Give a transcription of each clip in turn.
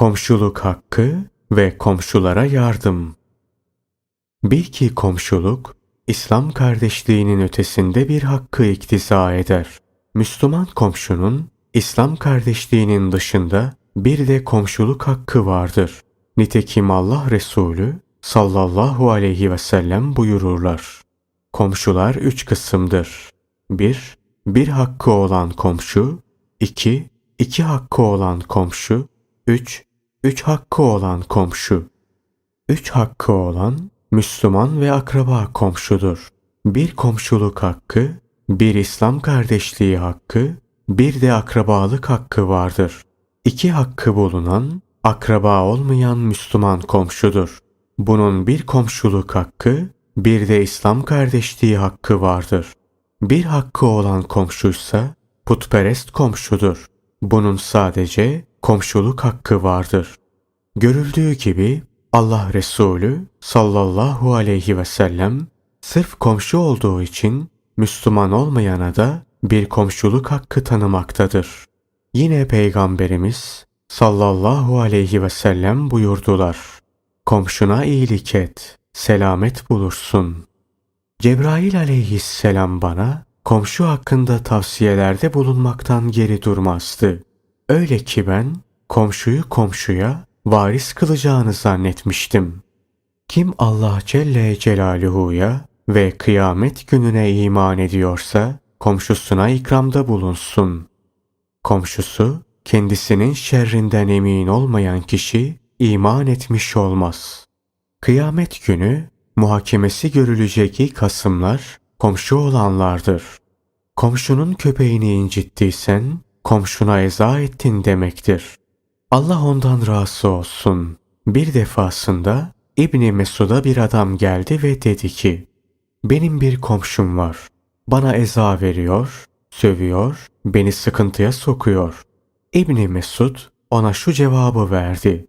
Komşuluk hakkı ve komşulara yardım. Bil ki komşuluk, İslam kardeşliğinin ötesinde bir hakkı iktiza eder. Müslüman komşunun, İslam kardeşliğinin dışında bir de komşuluk hakkı vardır. Nitekim Allah Resulü sallallahu aleyhi ve sellem buyururlar. Komşular üç kısımdır. 1. Bir, hakkı olan komşu. 2. İki, iki hakkı olan komşu. 3. Üç hakkı olan komşu. Üç hakkı olan Müslüman ve akraba komşudur. Bir komşuluk hakkı, bir İslam kardeşliği hakkı, bir de akrabalık hakkı vardır. İki hakkı bulunan, akraba olmayan Müslüman komşudur. Bunun bir komşuluk hakkı, bir de İslam kardeşliği hakkı vardır. Bir hakkı olan komşuysa putperest komşudur. Bunun sadece komşuluk hakkı vardır. Görüldüğü gibi Allah Resulü sallallahu aleyhi ve sellem sırf komşu olduğu için Müslüman olmayana da bir komşuluk hakkı tanımaktadır. Yine Peygamberimiz sallallahu aleyhi ve sellem buyurdular. Komşuna iyilik et, selamet bulursun. Cebrail aleyhisselam bana komşu hakkında tavsiyelerde bulunmaktan geri durmazdı. Öyle ki ben komşuyu komşuya varis kılacağını zannetmiştim. Kim Allah Celle Celaluhu'ya ve kıyamet gününe iman ediyorsa komşusuna ikramda bulunsun. Komşusu kendisinin şerrinden emin olmayan kişi iman etmiş olmaz. Kıyamet günü muhakemesi görülecek ilk hasımlar komşu olanlardır. Komşunun köpeğini incittiysen komşuna eza ettin demektir. Allah ondan razı olsun. Bir defasında İbni Mesud'a bir adam geldi ve dedi ki, benim bir komşum var. Bana eza veriyor, sövüyor, beni sıkıntıya sokuyor. İbni Mesud ona şu cevabı verdi.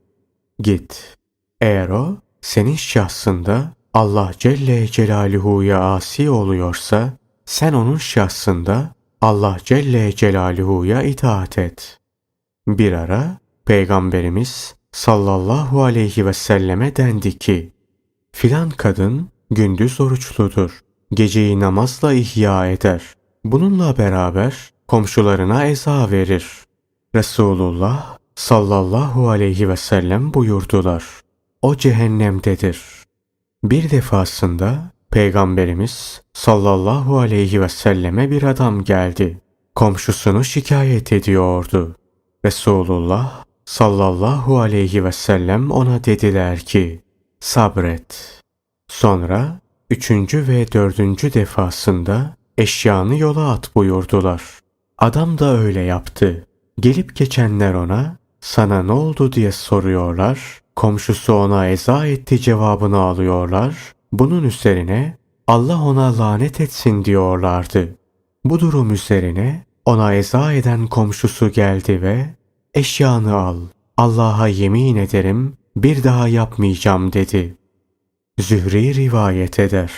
Git. Eğer o senin şahsında Allah Celle Celaluhu'ya asi oluyorsa sen onun şahsında Allah Celle Celaluhu'ya itaat et. Bir ara Peygamberimiz sallallahu aleyhi ve selleme dendi ki filan kadın gündüz oruçludur. Geceyi namazla ihya eder. Bununla beraber komşularına eza verir. Resulullah sallallahu aleyhi ve sellem buyurdular. O cehennemdedir. Bir defasında Peygamberimiz sallallahu aleyhi ve selleme bir adam geldi. Komşusunu şikayet ediyordu. Resulullah sallallahu aleyhi ve sellem ona dediler ki sabret. Sonra üçüncü ve dördüncü defasında eşyanı yola at buyurdular. Adam da öyle yaptı. Gelip geçenler ona sana ne oldu diye soruyorlar. Komşusu ona eza etti cevabını alıyorlar. Bunun üzerine Allah ona lanet etsin diyorlardı. Bu durum üzerine ona eza eden komşusu geldi ve eşyanı al. Allah'a yemin ederim bir daha yapmayacağım dedi. Zühri rivayet eder.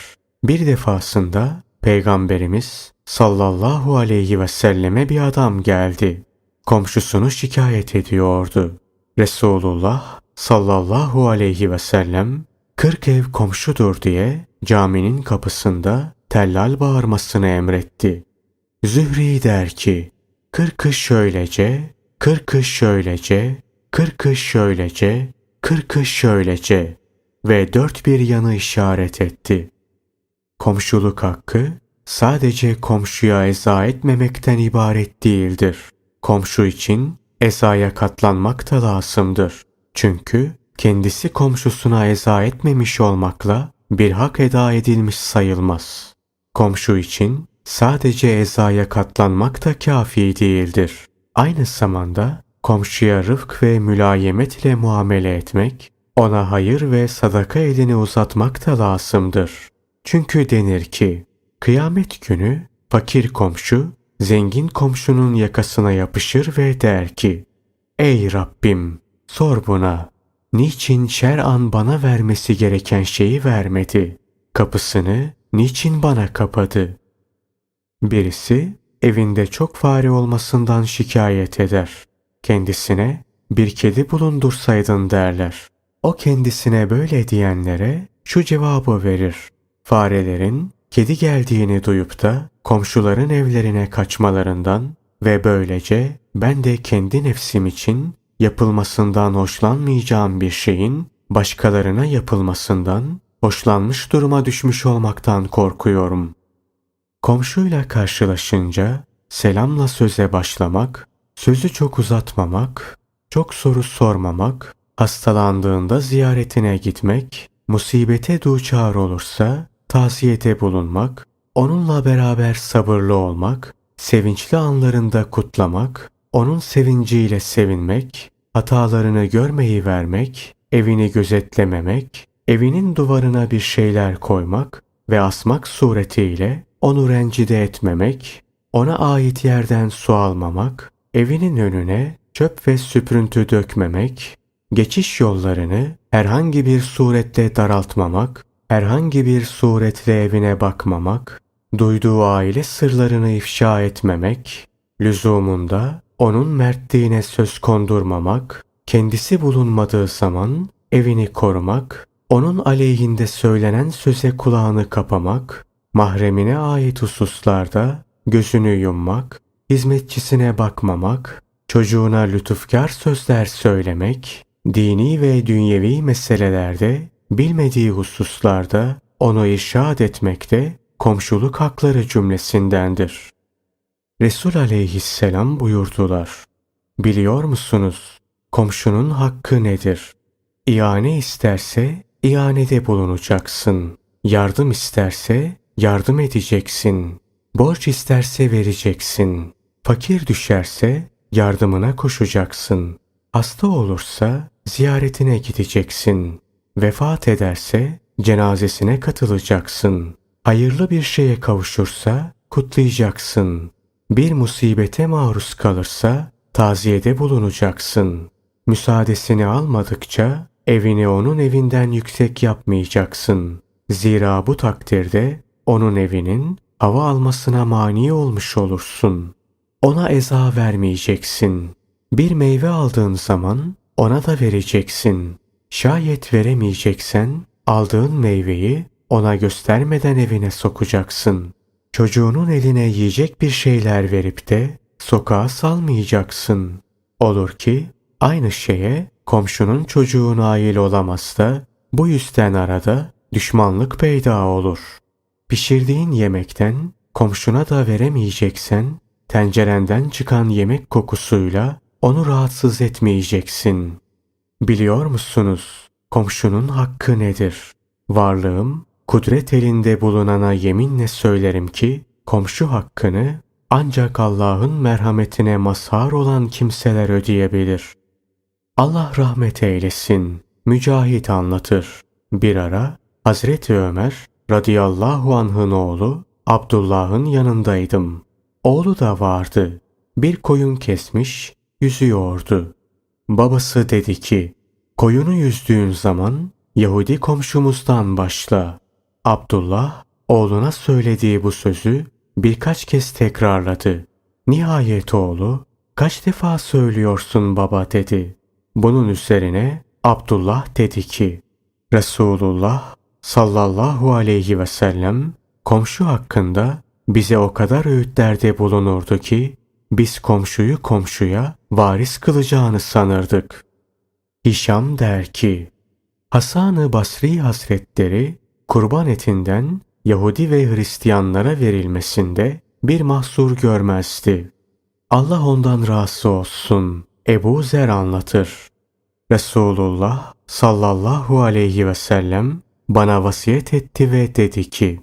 Bir defasında Peygamberimiz sallallahu aleyhi ve selleme bir adam geldi. Komşusunu şikayet ediyordu. Resulullah sallallahu aleyhi ve sellem kırk ev komşudur diye caminin kapısında tellal bağırmasını emretti. Zühri der ki, kırkı şöylece, kırkı şöylece, kırkı şöylece, kırkı şöylece ve dört bir yanı işaret etti. Komşuluk hakkı sadece komşuya eza etmemekten ibaret değildir. Komşu için ezaya katlanmak da lazımdır. Çünkü kendisi komşusuna eza etmemiş olmakla bir hak eda edilmiş sayılmaz. Komşu için sadece ezaya katlanmak da kafi değildir. Aynı zamanda komşuya rıfk ve mülayemet ile muamele etmek, ona hayır ve sadaka elini uzatmak da lazımdır. Çünkü denir ki, kıyamet günü fakir komşu, zengin komşunun yakasına yapışır ve der ki, Ey Rabbim, sor buna, niçin şer'an bana vermesi gereken şeyi vermedi? Kapısını niçin bana kapadı? Birisi evinde çok fare olmasından şikayet eder. Kendisine bir kedi bulundursaydın derler. O kendisine böyle diyenlere şu cevabı verir. Farelerin kedi geldiğini duyup da komşuların evlerine kaçmalarından ve böylece ben de kendi nefsim için yapılmasından hoşlanmayacağım bir şeyin başkalarına yapılmasından hoşlanmış duruma düşmüş olmaktan korkuyorum. Komşuyla karşılaşınca selamla söze başlamak, sözü çok uzatmamak, çok soru sormamak, hastalandığında ziyaretine gitmek, musibete duçar olursa tavsiyede bulunmak, onunla beraber sabırlı olmak, sevinçli anlarında kutlamak, onun sevinciyle sevinmek, hatalarını görmeyi vermek, evini gözetlememek, evinin duvarına bir şeyler koymak ve asmak suretiyle onu rencide etmemek, ona ait yerden su almamak, evinin önüne çöp ve süprüntü dökmemek, geçiş yollarını herhangi bir surette daraltmamak, herhangi bir suretle evine bakmamak, duyduğu aile sırlarını ifşa etmemek, lüzumunda onun mertliğine söz kondurmamak, kendisi bulunmadığı zaman evini korumak, onun aleyhinde söylenen söze kulağını kapamak, mahremine ait hususlarda gözünü yummak, hizmetçisine bakmamak, çocuğuna lütufkar sözler söylemek, dini ve dünyevi meselelerde bilmediği hususlarda onu irşad etmek de komşuluk hakları cümlesindendir. Resul aleyhisselam buyurdular. Biliyor musunuz? Komşunun hakkı nedir? İane isterse ianede bulunacaksın. Yardım isterse yardım edeceksin. Borç isterse vereceksin. Fakir düşerse yardımına koşacaksın. Hasta olursa ziyaretine gideceksin. Vefat ederse cenazesine katılacaksın. Hayırlı bir şeye kavuşursa kutlayacaksın. Bir musibete maruz kalırsa taziyede bulunacaksın. Müsaadesini almadıkça evini onun evinden yüksek yapmayacaksın. Zira bu takdirde onun evinin hava almasına mani olmuş olursun. Ona eza vermeyeceksin. Bir meyve aldığın zaman ona da vereceksin. Şayet veremeyeceksen aldığın meyveyi ona göstermeden evine sokacaksın. Çocuğunun eline yiyecek bir şeyler verip de sokağa salmayacaksın. Olur ki aynı şeye komşunun çocuğu nail olamaz da bu yüzden arada düşmanlık peyda olur. Pişirdiğin yemekten komşuna da veremeyeceksen tencerenden çıkan yemek kokusuyla onu rahatsız etmeyeceksin. Biliyor musunuz komşunun hakkı nedir? Varlığım kudret elinde bulunana yeminle söylerim ki komşu hakkını ancak Allah'ın merhametine mazhar olan kimseler ödeyebilir. Allah rahmet eylesin. Mücahit anlatır. Bir ara Hazreti Ömer radıyallahu anh'ın oğlu Abdullah'ın yanındaydım. Oğlu da vardı. Bir koyun kesmiş, yüzüyordu. Babası dedi ki, koyunu yüzdüğün zaman Yahudi komşumuzdan başla. Abdullah oğluna söylediği bu sözü birkaç kez tekrarladı. Nihayet oğlu, kaç defa söylüyorsun baba dedi. Bunun üzerine Abdullah dedi ki, Resulullah sallallahu aleyhi ve sellem komşu hakkında bize o kadar öğütlerde bulunurdu ki biz komşuyu komşuya varis kılacağını sanırdık. Hişam der ki, Hasan-ı Basri Hazretleri kurban etinden Yahudi ve Hristiyanlara verilmesinde bir mahsur görmezdi. Allah ondan razı olsun. Ebu Zer anlatır. Resulullah sallallahu aleyhi ve sellem bana vasiyet etti ve dedi ki,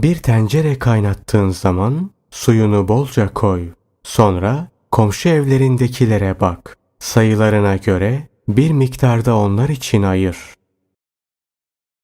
bir tencere kaynattığın zaman suyunu bolca koy. Sonra komşu evlerindekilere bak. Sayılarına göre bir miktarda onlar için ayır.